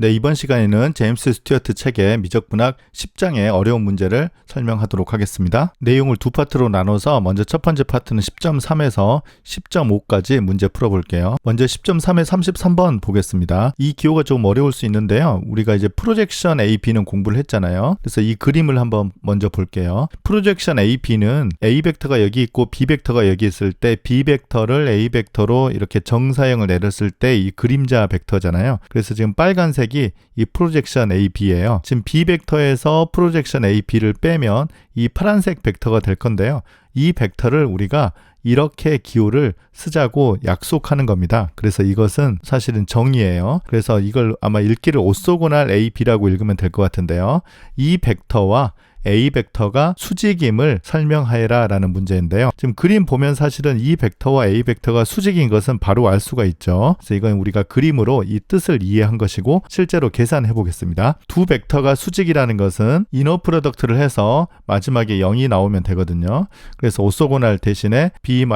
네, 이번 시간에는 제임스 스튜어트 책의 미적분학 10장의 어려운 문제를 설명하도록 하겠습니다. 내용을 두 파트로 나눠서 먼저 첫 번째 파트는 10.3에서 10.5까지 문제 풀어볼게요. 먼저 10.3의 33번 보겠습니다. 이 기호가 조금 어려울 수 있는데요. 우리가 이제 프로젝션 A, B는 공부를 했잖아요. 그래서 이 그림을 한번 먼저 볼게요. 프로젝션 A, B는 A 벡터가 여기 있고 B 벡터가 여기 있을 때 B 벡터를 A 벡터로 이렇게 정사형을 내렸을 때 이 그림자 벡터잖아요. 그래서 지금 빨간색 색이 이 프로젝션 AB예요. 지금 B 벡터에서 프로젝션 AB를 빼면 이 파란색 벡터가 될 건데요. 이 벡터를 우리가 이렇게 기호를 쓰자고 약속하는 겁니다. 그래서 이것은 사실은 정의예요. 그래서 이걸 아마 읽기를 오소고날 AB라고 읽으면 될 것 같은데요. 이 벡터와 A 벡터가 수직임을 설명하여라 라는 문제인데요. 지금 그림 보면 사실은 이 벡터와 A 벡터가 수직인 것은 바로 알 수가 있죠. 그래서 이건 우리가 그림으로 이 뜻을 이해한 것이고 실제로 계산해 보겠습니다. 두 벡터가 수직이라는 것은 이너 프로덕트를 해서 마지막에 0이 나오면 되거든요. 그래서 오소고날 대신에 B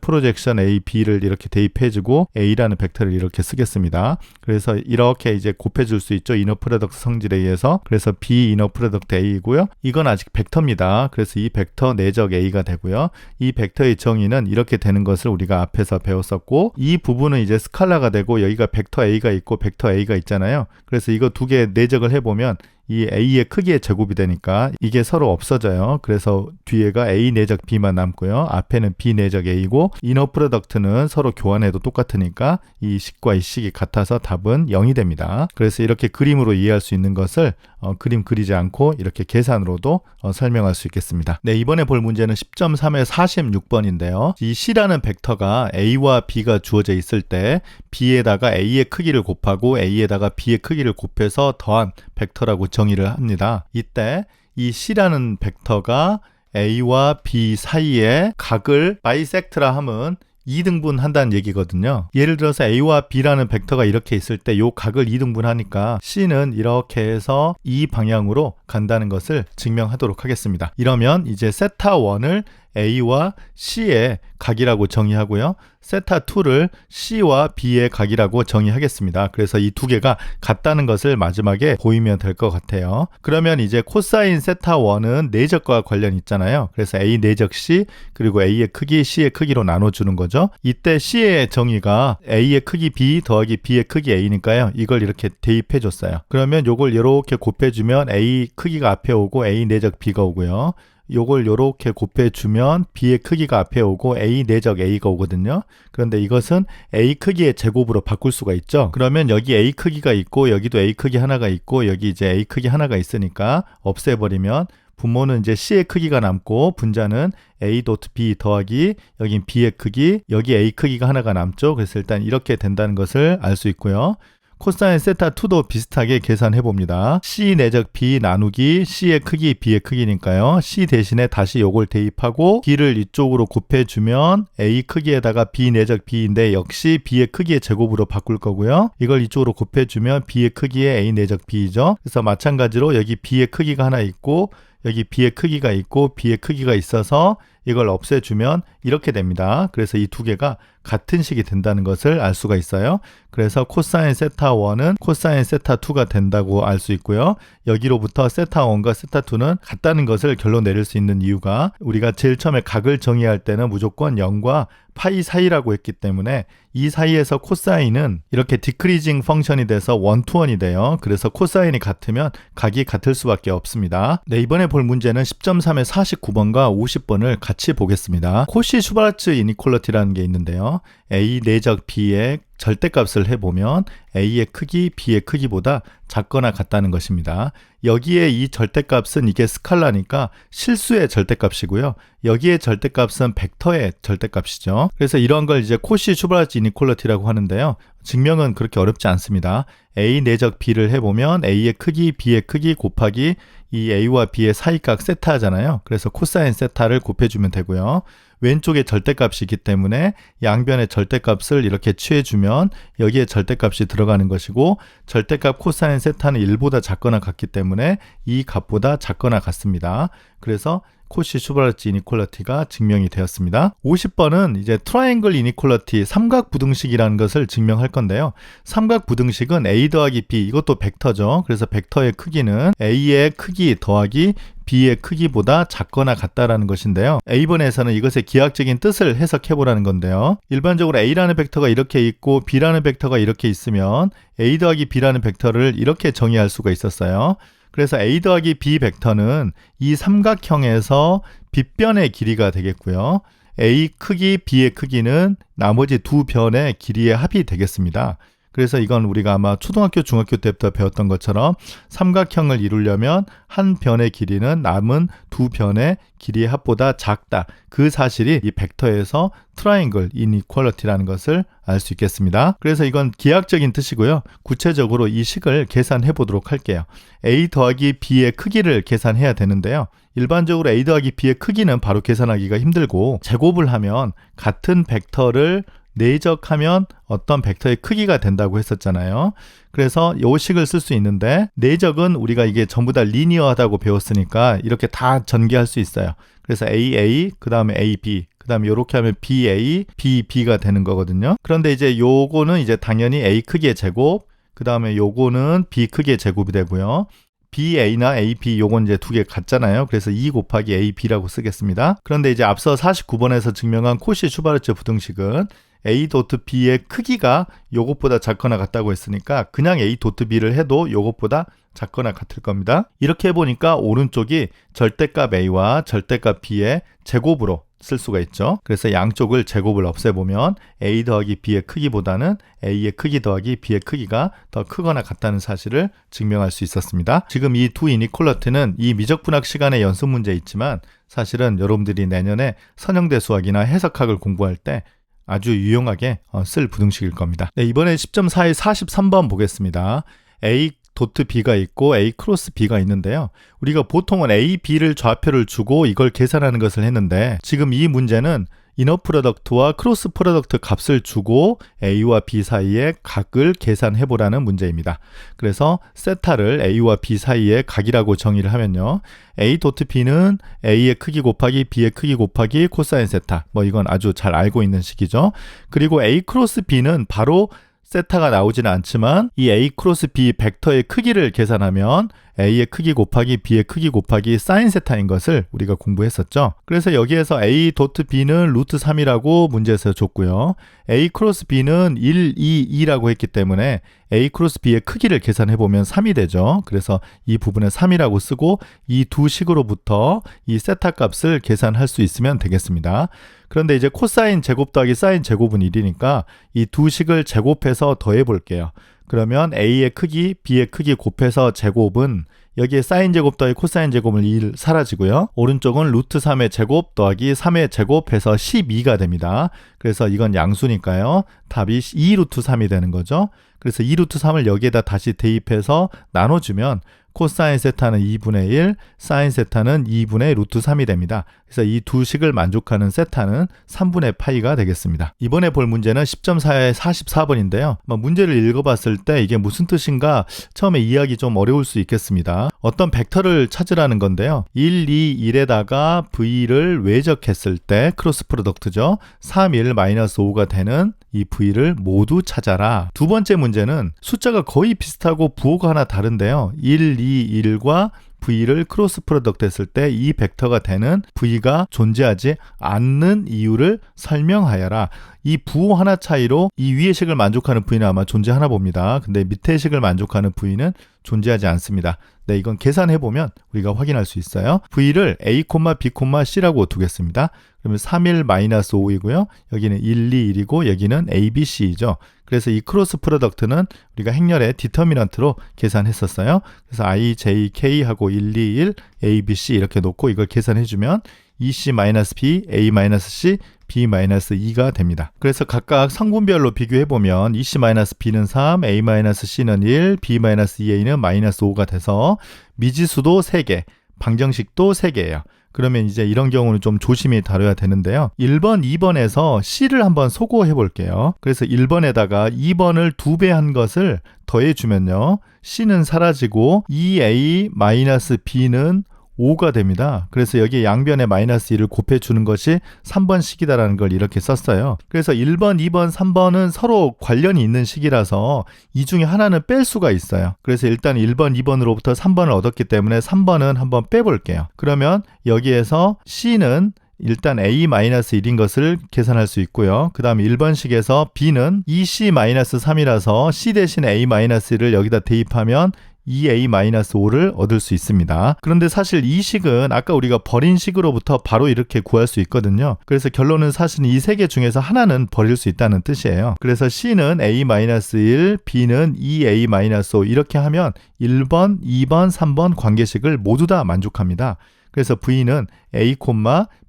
프로젝션 A, B를 이렇게 대입해 주고 A라는 벡터를 이렇게 쓰겠습니다. 그래서 이렇게 이제 곱해 줄 수 있죠. 이너 프로덕트 성질에 의해서. 그래서 B 이너 프로덕트 A이고요. 이건 아직 벡터입니다. 그래서 이 벡터 내적 A가 되고요. 이 벡터의 정의는 이렇게 되는 것을 우리가 앞에서 배웠었고 이 부분은 이제 스칼라가 되고 여기가 벡터 A가 있고 벡터 A가 있잖아요. 그래서 이거 두 개 내적을 해보면 이 A의 크기의 제곱이 되니까 이게 서로 없어져요. 그래서 뒤에가 A 내적 B만 남고요. 앞에는 B 내적 A고 이너 프로덕트는 서로 교환해도 똑같으니까 이 식과 이 식이 같아서 답은 0이 됩니다. 그래서 이렇게 그림으로 이해할 수 있는 것을 어, 그림 그리지 않고 이렇게 계산으로도 어, 설명할 수 있겠습니다. 네, 이번에 볼 문제는 10.3의 46번인데요. 이 C라는 벡터가 A와 B가 주어져 있을 때 B에다가 A의 크기를 곱하고 A에다가 B의 크기를 곱해서 더한 벡터라고 정의를 합니다. 이때 이 C라는 벡터가 A와 B 사이에 각을 바이섹트라 함은 2등분 한다는 얘기거든요. 예를 들어서 A와 B라는 벡터가 이렇게 있을 때 요 각을 2등분하니까 C는 이렇게 해서 이 방향으로 간다는 것을 증명하도록 하겠습니다. 이러면 이제 세타 1을 A와 C의 각이라고 정의하고요. 세타 2를 C와 B의 각이라고 정의하겠습니다. 그래서 이 두 개가 같다는 것을 마지막에 보이면 될 것 같아요. 그러면 이제 코사인 세타 1은 내적과 관련 있잖아요. 그래서 A 내적 C 그리고 A의 크기 C의 크기로 나눠주는 거죠. 이때 C의 정의가 A의 크기 B 더하기 B의 크기 A니까요. 이걸 이렇게 대입해 줬어요. 그러면 이걸 이렇게 곱해주면 A 크기가 앞에 오고 A 내적 B가 오고요. 요걸 요렇게 곱해주면 B의 크기가 앞에 오고 A 내적 A가 오거든요. 그런데 이것은 A 크기의 제곱으로 바꿀 수가 있죠. 그러면 여기 A 크기가 있고 여기도 A 크기 하나가 있고 여기 이제 A 크기 하나가 있으니까 없애버리면 분모는 이제 C의 크기가 남고 분자는 A 도트 B 더하기 여긴 B의 크기 여기 A 크기가 하나가 남죠. 그래서 일단 이렇게 된다는 것을 알 수 있고요. 코사인 세타 2도 비슷하게 계산해 봅니다. C 내적 B 나누기 C의 크기 B의 크기니까요. C 대신에 다시 요걸 대입하고 B를 이쪽으로 곱해 주면 A 크기에다가 B 내적 B인데 역시 B의 크기의 제곱으로 바꿀 거고요. 이걸 이쪽으로 곱해 주면 B의 크기의 A 내적 B죠. 그래서 마찬가지로 여기 B의 크기가 하나 있고 여기 B의 크기가 있고 B의 크기가 있어서 이걸 없애주면 이렇게 됩니다. 그래서 이 두 개가 같은 식이 된다는 것을 알 수가 있어요. 그래서 코사인 세타 1은 코사인 세타 2가 된다고 알 수 있고요. 여기로부터 세타 1과 세타 2는 같다는 것을 결론 내릴 수 있는 이유가 우리가 제일 처음에 각을 정의할 때는 무조건 0과 파이 사이라고 했기 때문에 이 사이에서 코사인은 이렇게 디크리징 펑션이 돼서 원투원이 돼요. 그래서 코사인이 같으면 각이 같을 수밖에 없습니다. 네, 이번에 볼 문제는 10.3의 49번과 50번을 같이 보겠습니다. 코시 슈바르츠 이니퀄러티라는 게 있는데요. A 내적 B의 절대값을 해보면 A의 크기 B의 크기보다 작거나 같다는 것입니다. 여기에 이 절대값은 이게 스칼라니까 실수의 절대값이고요. 여기에 절대값은 벡터의 절대값이죠. 그래서 이런 걸 이제 코시 슈바르츠 이니퀄러티라고 하는데요. 증명은 그렇게 어렵지 않습니다. A 내적 B를 해보면 A의 크기, B의 크기 곱하기 이 A와 B의 사이각 세타잖아요. 그래서 코사인 세타를 곱해주면 되고요. 왼쪽에 절대값이기 때문에 양변의 절대값을 이렇게 취해주면 여기에 절대값이 들어가는 것이고 절대값 코사인 세타는 1보다 작거나 같기 때문에 이 값보다 작거나 같습니다. 그래서 코시 슈바르츠 이니퀄러티가 증명이 되었습니다. 50번은 이제 트라이앵글 이니퀄러티 삼각 부등식이라는 것을 증명할 건데요. 삼각 부등식은 a 더하기 b 이것도 벡터죠. 그래서 벡터의 크기는 a의 크기 더하기 b의 크기보다 작거나 같다라는 것인데요. A번에서는 이것의 기하학적인 뜻을 해석해 보라는 건데요. 일반적으로 A라는 벡터가 이렇게 있고 B라는 벡터가 이렇게 있으면 A 더하기 B라는 벡터를 이렇게 정의할 수가 있었어요. 그래서 a 더하기 b 벡터는 이 삼각형에서 빗변의 길이가 되겠고요. a 크기, b의 크기는 나머지 두 변의 길이의 합이 되겠습니다. 그래서 이건 우리가 아마 초등학교, 중학교 때부터 배웠던 것처럼 삼각형을 이루려면 한 변의 길이는 남은 두 변의 길이의 합보다 작다. 그 사실이 이 벡터에서 트라이앵글 이니퀄러티라는 것을 알 수 있겠습니다. 그래서 이건 기하학적인 뜻이고요. 구체적으로 이 식을 계산해 보도록 할게요. a 더하기 b의 크기를 계산해야 되는데요. 일반적으로 a 더하기 b의 크기는 바로 계산하기가 힘들고 제곱을 하면 같은 벡터를 내적하면 어떤 벡터의 크기가 된다고 했었잖아요. 그래서 요 식을 쓸 수 있는데 내적은 우리가 이게 전부 다 리니어하다고 배웠으니까 이렇게 다 전개할 수 있어요. 그래서 AA 그 다음에 AB 그 다음에 이렇게 하면 BA, BB가 되는 거거든요. 그런데 이제 요거는 이제 당연히 A 크기의 제곱 그 다음에 요거는 B 크기의 제곱이 되고요. BA나 AB 요건 이제 두 개 같잖아요. 그래서 2 곱하기 AB라고 쓰겠습니다. 그런데 이제 앞서 49번에서 증명한 코시 슈바르츠 부등식은 A 도트 B의 크기가 요것보다 작거나 같다고 했으니까 그냥 A 도트 B를 해도 요것보다 작거나 같을 겁니다. 이렇게 해보니까 오른쪽이 절대값 A와 절대값 B의 제곱으로 쓸 수가 있죠. 그래서 양쪽을 제곱을 없애보면 A 더하기 B의 크기보다는 A의 크기 더하기 B의 크기가 더 크거나 같다는 사실을 증명할 수 있었습니다. 지금 이 두 이니퀄러티는 이 미적분학 시간의 연습 문제 있지만 사실은 여러분들이 내년에 선형대 수학이나 해석학을 공부할 때 아주 유용하게 어, 쓸 부등식일 겁니다. 네, 이번에 10.4의 43번 보겠습니다. A 도트 B가 있고 A 크로스 B가 있는데요. 우리가 보통은 A, B를 좌표를 주고 이걸 계산하는 것을 했는데 지금 이 문제는 이너 프로덕트와 크로스 프로덕트 값을 주고 A와 B 사이의 각을 계산해 보라는 문제입니다. 그래서 세타를 A와 B 사이의 각이라고 정의를 하면요. A 도트 B는 A의 크기 곱하기 B의 크기 곱하기 코사인 세타. 뭐 이건 아주 잘 알고 있는 식이죠. 그리고 A 크로스 B는 바로 세타가 나오지는 않지만 이 A 크로스 B 벡터의 크기를 계산하면 A의 크기 곱하기 B의 크기 곱하기 사인 세타인 것을 우리가 공부했었죠. 그래서 여기에서 A 도트 B는 루트 3이라고 문제에서 줬고요. A 크로스 B는 1, 2, 2라고 했기 때문에 A 크로스 B의 크기를 계산해 보면 3이 되죠. 그래서 이 부분에 3이라고 쓰고 이 두 식으로부터 이 세타 값을 계산할 수 있으면 되겠습니다. 그런데 이제 코사인 제곱 더하기 사인 제곱은 1이니까 이 두 식을 제곱해서 더해 볼게요. 그러면 a의 크기, b의 크기 곱해서 제곱은 여기에 사인 제곱 더하기 코사인 제곱은 1 사라지고요. 오른쪽은 루트 3의 제곱 더하기 3의 제곱 해서 12가 됩니다. 그래서 이건 양수니까요. 답이 2 루트 3이 되는 거죠. 그래서 2 루트 3을 여기에다 다시 대입해서 나눠주면 코사인 세타는 2분의 1, 사인 세타는 2분의 루트 3이 됩니다. 그래서 이 두 식을 만족하는 세타는 3분의 파이가 되겠습니다. 이번에 볼 문제는 10.4의 44번인데요. 문제를 읽어봤을 때 이게 무슨 뜻인가 처음에 이해하기 좀 어려울 수 있겠습니다. 어떤 벡터를 찾으라는 건데요. 1, 2, 1에다가 V를 외적했을 때 크로스 프로덕트죠. 3, 1, 마이너스 5가 되는 이 V를 모두 찾아라. 두 번째 문제는 숫자가 거의 비슷하고 부호가 하나 다른데요. 1, 2, 1과 V를 크로스 프로덕트 했을 때 이 벡터가 되는 V가 존재하지 않는 이유를 설명하여라. 이 부호 하나 차이로 이 위의 식을 만족하는 V는 아마 존재하나 봅니다. 근데 밑의 식을 만족하는 V는 존재하지 않습니다. 네, 이건 계산해 보면 우리가 확인할 수 있어요. V를 A, B, C라고 두겠습니다. 그러면 3일 마이너스 5이고요. 여기는 1, 2, 1이고 여기는 A, B, C이죠. 그래서 이 크로스 프로덕트는 우리가 행렬의 디터미넌트로 계산했었어요. 그래서 I, J, K 하고 1, 2, 1, A, B, C 이렇게 놓고 이걸 계산해 주면 EC-B, A-C, B-2가 됩니다. 그래서 각각 성분별로 비교해 보면 EC-B는 3, A-C는 1, B-2A는 마이너스 5가 돼서 미지수도 3개, 방정식도 3개예요. 그러면 이제 이런 경우는 좀 조심히 다뤄야 되는데요. 1번, 2번에서 C를 한번 소거해 볼게요. 그래서 1번에다가 2번을 두배한 것을 더해 주면요. C는 사라지고 2A-B는 5가 됩니다. 그래서 여기 양변에 마이너스 1을 곱해주는 것이 3번 식이다라는 걸 이렇게 썼어요. 그래서 1번, 2번, 3번은 서로 관련이 있는 식이라서 이 중에 하나는 뺄 수가 있어요. 그래서 일단 1번, 2번으로부터 3번을 얻었기 때문에 3번은 한번 빼볼게요. 그러면 여기에서 C는 일단 a-1인 것을 계산할 수 있고요. 그 다음에 1번식에서 b는 2c-3이라서 c 대신 a-1을 여기다 대입하면 2a-5를 얻을 수 있습니다. 그런데 사실 이 식은 아까 우리가 버린 식으로부터 바로 이렇게 구할 수 있거든요. 그래서 결론은 사실 이 세 개 중에서 하나는 버릴 수 있다는 뜻이에요. 그래서 c는 a-1, b는 2a-5 이렇게 하면 1번, 2번, 3번 관계식을 모두 다 만족합니다. 그래서 V는 A,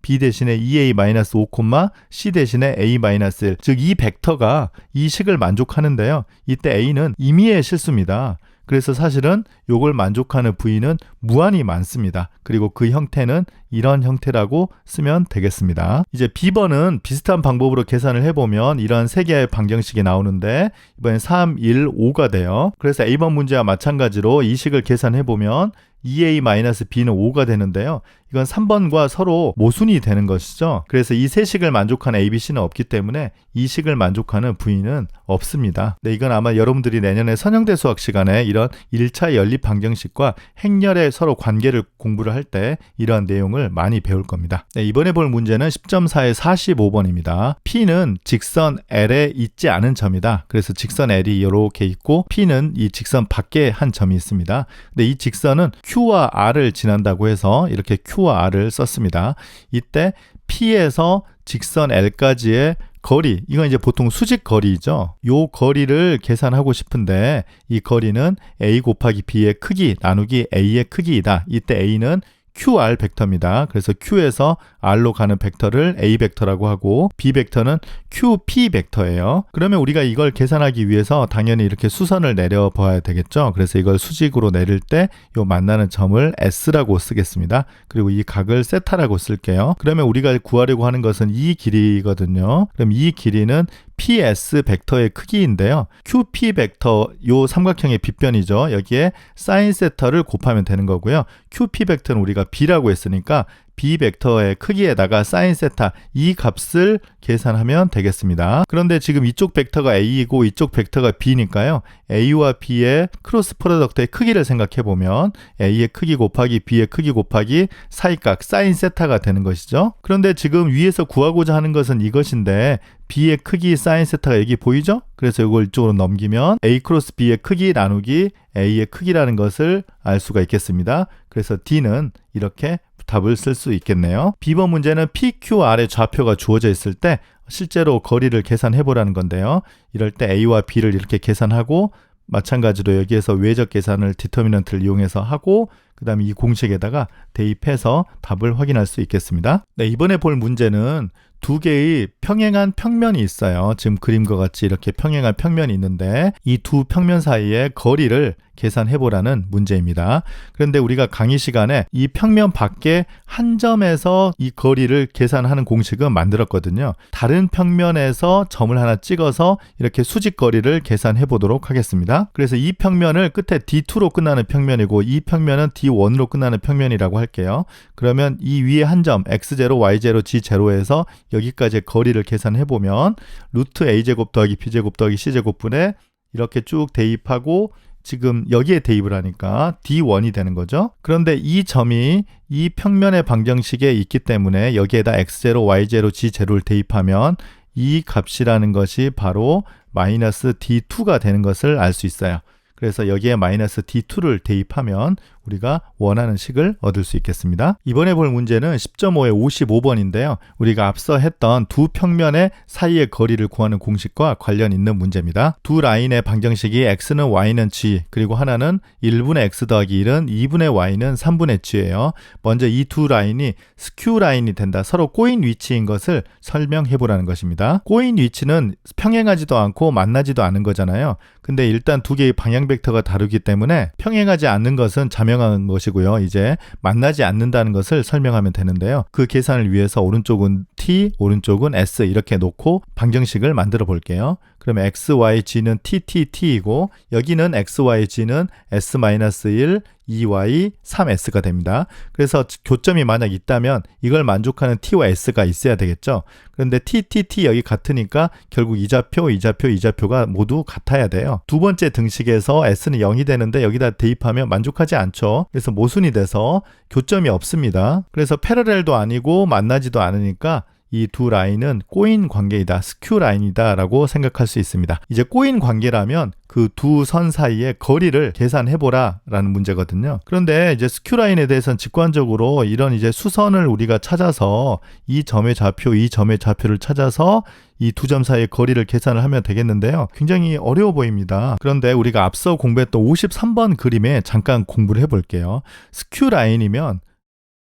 B 대신에 2A-5, C 대신에 A-1. 즉, 이 벡터가 이 식을 만족하는데요. 이때 A는 임의의 실수입니다. 그래서 사실은 요걸 만족하는 V는 무한히 많습니다. 그리고 그 형태는 이런 형태라고 쓰면 되겠습니다. 이제 B번은 비슷한 방법으로 계산을 해보면 이런 세 개의 방정식이 나오는데 이번엔 3, 1, 5가 돼요. 그래서 A번 문제와 마찬가지로 이 식을 계산해보면 2a-b는 5가 되는데요. 이건 3번과 서로 모순이 되는 것이죠. 그래서 이 세 식을 만족하는 ABC는 없기 때문에 이 식을 만족하는 V는 없습니다. 네, 이건 아마 여러분들이 내년에 선형대 수학 시간에 이런 1차 연립 방정식과 행렬의 서로 관계를 공부를 할 때 이러한 내용을 많이 배울 겁니다. 네, 이번에 볼 문제는 10.4의 45번입니다. P는 직선 L에 있지 않은 점이다. 그래서 직선 L이 이렇게 있고 P는 이 직선 밖에 한 점이 있습니다. 근데 이 직선은 Q와 R을 지난다고 해서 이렇게 Q 와 R을 썼습니다. 이때 P에서 직선 L까지의 거리, 이건 이제 보통 수직 거리죠. 요 거리를 계산하고 싶은데 이 거리는 A 곱하기 B의 크기 나누기 A의 크기이다. 이때 A는 QR 벡터입니다. 그래서 Q에서 R로 가는 벡터를 A 벡터라고 하고 B 벡터는 QP 벡터예요. 그러면 우리가 이걸 계산하기 위해서 당연히 이렇게 수선을 내려 봐야 되겠죠. 그래서 이걸 수직으로 내릴 때요 만나는 점을 S라고 쓰겠습니다. 그리고 이 각을 세타라고 쓸게요. 그러면 우리가 구하려고 하는 것은 이 길이거든요. 그럼 이 길이는 PS 벡터의 크기인데요. QP 벡터 요 삼각형의 빗변이죠. 여기에 사인 세터를 곱하면 되는 거고요. QP 벡터는 우리가 B라고 했으니까 B 벡터의 크기에다가 사인 세타 이 값을 계산하면 되겠습니다. 그런데 지금 이쪽 벡터가 A이고 이쪽 벡터가 B니까요. A와 B의 크로스 프로덕트의 크기를 생각해 보면 A의 크기 곱하기 B의 크기 곱하기 사이각 사인 세타가 되는 것이죠. 그런데 지금 위에서 구하고자 하는 것은 이것인데 B의 크기 사인 세타가 여기 보이죠? 그래서 이걸 이쪽으로 넘기면 A 크로스 B의 크기 나누기 A의 크기라는 것을 알 수가 있겠습니다. 그래서 D는 이렇게 답을 쓸 수 있겠네요. B번 문제는 PQR의 좌표가 주어져 있을 때 실제로 거리를 계산해 보라는 건데요. 이럴 때 A와 B를 이렇게 계산하고 마찬가지로 여기에서 외적 계산을 디터미넌트를 이용해서 하고 그 다음에 이 공식에다가 대입해서 답을 확인할 수 있겠습니다. 네, 이번에 볼 문제는 두 개의 평행한 평면이 있어요. 지금 그림과 같이 이렇게 평행한 평면이 있는데 이 두 평면 사이의 거리를 계산해 보라는 문제입니다. 그런데 우리가 강의 시간에 이 평면 밖에 한 점에서 이 거리를 계산하는 공식은 만들었거든요. 다른 평면에서 점을 하나 찍어서 이렇게 수직 거리를 계산해 보도록 하겠습니다. 그래서 이 평면을 끝에 D2로 끝나는 평면이고 이 평면은 D1으로 끝나는 평면이라고 할게요. 그러면 이 위에 한 점 x0, y0, g0에서 여기까지의 거리를 계산해 보면 루트 a제곱 더하기 b제곱 더하기 c제곱분에 이렇게 쭉 대입하고 지금 여기에 대입을 하니까 D1이 되는 거죠. 그런데 이 점이 이 평면의 방정식에 있기 때문에 여기에다 X0, Y0, G0를 대입하면 이 값이라는 것이 바로 마이너스 D2가 되는 것을 알 수 있어요. 그래서 여기에 마이너스 D2를 대입하면 우리가 원하는 식을 얻을 수 있겠습니다. 이번에 볼 문제는 10.5의 55번인데요. 우리가 앞서 했던 두 평면의 사이의 거리를 구하는 공식과 관련 있는 문제입니다. 두 라인의 방정식이 x는 y는 g 그리고 하나는 1분의 x 더하기 1은 2분의 y는 3분의 g예요. 먼저 이 두 라인이 스큐 라인이 된다. 서로 꼬인 위치인 것을 설명해 보라는 것입니다. 꼬인 위치는 평행하지도 않고 만나지도 않은 거잖아요. 근데 일단 두 개의 방향 벡터가 다르기 때문에 평행하지 않는 것은 자명 설명한 것이고요. 이제 만나지 않는다는 것을 설명하면 되는데요. 그 계산을 위해서 오른쪽은 t, 오른쪽은 s 이렇게 놓고 방정식을 만들어 볼게요. 그러면 XYG는 TTT이고 여기는 XYG는 S-1, 2Y, 3S가 됩니다. 그래서 교점이 만약 있다면 이걸 만족하는 T와 S가 있어야 되겠죠. 그런데 TTT 여기 같으니까 결국 이자표, 이자표, 이자표가 모두 같아야 돼요. 두 번째 등식에서 S는 0이 되는데 여기다 대입하면 만족하지 않죠. 그래서 모순이 돼서 교점이 없습니다. 그래서 패러렐도 아니고 만나지도 않으니까 이 두 라인은 꼬인 관계이다, 스큐 라인이다라고 생각할 수 있습니다. 이제 꼬인 관계라면 그 두 선 사이의 거리를 계산해보라라는 문제거든요. 그런데 이제 스큐 라인에 대해서는 직관적으로 이런 이제 수선을 우리가 찾아서 이 점의 좌표, 이 점의 좌표를 찾아서 이 두 점 사이의 거리를 계산을 하면 되겠는데요. 굉장히 어려워 보입니다. 그런데 우리가 앞서 공부했던 53번 그림에 잠깐 공부를 해볼게요. 스큐 라인이면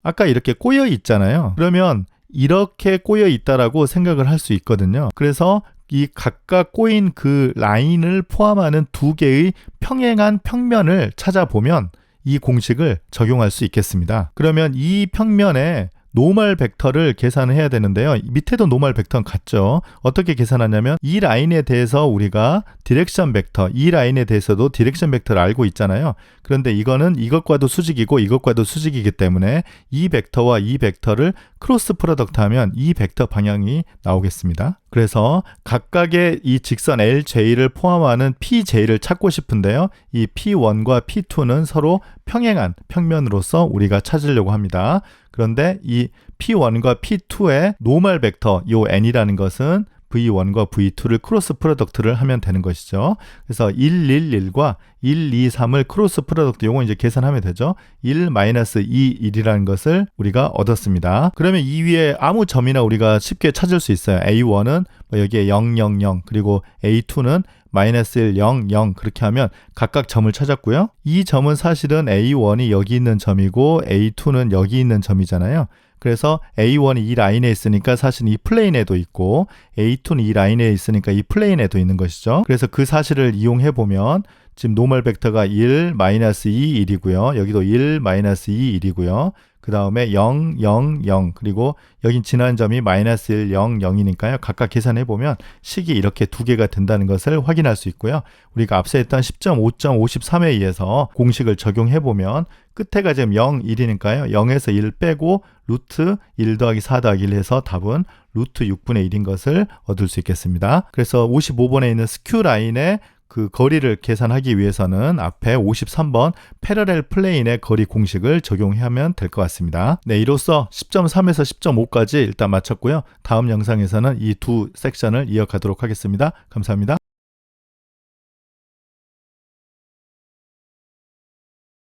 아까 이렇게 꼬여 있잖아요. 그러면 이렇게 꼬여 있다라고 생각을 할 수 있거든요. 그래서 이 각각 꼬인 그 라인을 포함하는 두 개의 평행한 평면을 찾아보면 이 공식을 적용할 수 있겠습니다. 그러면 이 평면에 노멀 벡터를 계산해야 되는데요. 밑에도 노멀 벡터는 같죠. 어떻게 계산하냐면 이 라인에 대해서 우리가 디렉션 벡터, 이 라인에 대해서도 디렉션 벡터를 알고 있잖아요. 그런데 이거는 이것과도 수직이고 이것과도 수직이기 때문에 이 벡터와 이 벡터를 크로스 프로덕트 하면 이 벡터 방향이 나오겠습니다. 그래서 각각의 이 직선 LJ를 포함하는 PJ를 찾고 싶은데요. 이 P1과 P2는 서로 평행한 평면으로서 우리가 찾으려고 합니다. 그런데 이 P1과 P2의 노멀 벡터 요 n이라는 것은 V1과 V2를 크로스 프로덕트를 하면 되는 것이죠. 그래서 1, 1, 1과 1, 2, 3을 크로스 프로덕트 요거 이제 계산하면 되죠. 1, 마이너스 2, 1이라는 것을 우리가 얻었습니다. 그러면 이 위에 아무 점이나 우리가 쉽게 찾을 수 있어요. A1은 뭐 여기에 0, 0, 0 그리고 A2는 마이너스 1, 0, 0 그렇게 하면 각각 점을 찾았고요. 이 점은 사실은 A1이 여기 있는 점이고 A2는 여기 있는 점이잖아요. 그래서 A1이 이 라인에 있으니까 사실 이 플레인에도 있고 A2는 이 라인에 있으니까 이 플레인에도 있는 것이죠. 그래서 그 사실을 이용해 보면 지금 노멀 벡터가 1, 마이너스 2, 1이고요. 여기도 1, 마이너스 2, 1이고요. 그 다음에 0, 0, 0 그리고 여긴 지난 점이 마이너스 1, 0, 0이니까요. 각각 계산해 보면 식이 이렇게 두 개가 된다는 것을 확인할 수 있고요. 우리가 앞서 했던 10.5.53에 의해서 공식을 적용해 보면 끝에가 지금 0, 1이니까요. 0에서 1 빼고 루트 1 더하기 4 더하기 1 해서 답은 루트 6분의 1인 것을 얻을 수 있겠습니다. 그래서 55번에 있는 스큐 라인의 그 거리를 계산하기 위해서는 앞에 53번 패러렐 플레인의 거리 공식을 적용하면 될 것 같습니다. 네, 이로써 10.3에서 10.5까지 일단 마쳤고요. 다음 영상에서는 이 두 섹션을 이어가도록 하겠습니다. 감사합니다.